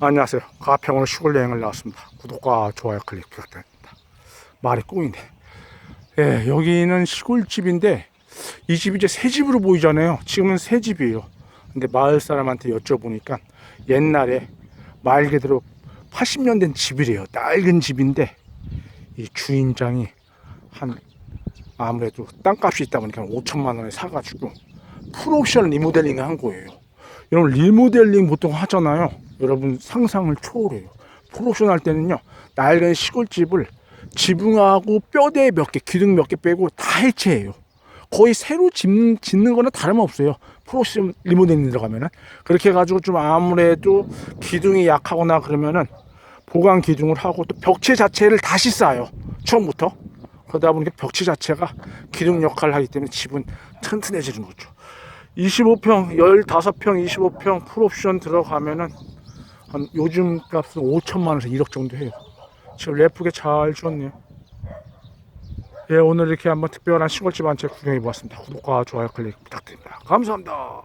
안녕하세요. 가평으로 시골 여행을 나왔습니다. 구독과 좋아요 클릭 부탁드립니다. 말이 꼬이네. 예, 여기는 시골집인데 이 집이 이제 새 집으로 보이잖아요. 지금은 새 집이에요. 근데 마을 사람한테 여쭤보니까 옛날에 말 그대로 80년 된 집이래요. 낡은 집인데 이 주인장이 한 아무래도 땅값이 있다 보니까 5천만 원에 사가지고 풀옵션 리모델링을 한 거예요. 여러분 리모델링 보통 하잖아요. 여러분 상상을 초월해요. 풀옵션 할 때는요 낡은 시골집을 지붕하고 뼈대 몇 개, 기둥 몇 개 빼고 다 해체해요. 거의 새로 짓, 짓는 거는 다름없어요. 풀옵션 리모델링 들어가면은 그렇게 해가지고 좀 아무래도 기둥이 약하거나 그러면은 보강 기둥을 하고 또 벽체 자체를 다시 쌓아요. 처음부터. 그러다 보니까 벽체 자체가 기둥 역할을 하기 때문에 집은 튼튼해지는 거죠. 25평, 15평, 25평 풀옵션 들어가면은 한 요즘 값은 5천만 원에서 1억 정도 해요. 지금 예쁘게 잘 지었네요. 예, 오늘 이렇게 한번 특별한 시골집 한 채 구경해 보았습니다. 구독과 좋아요 클릭 부탁드립니다. 감사합니다.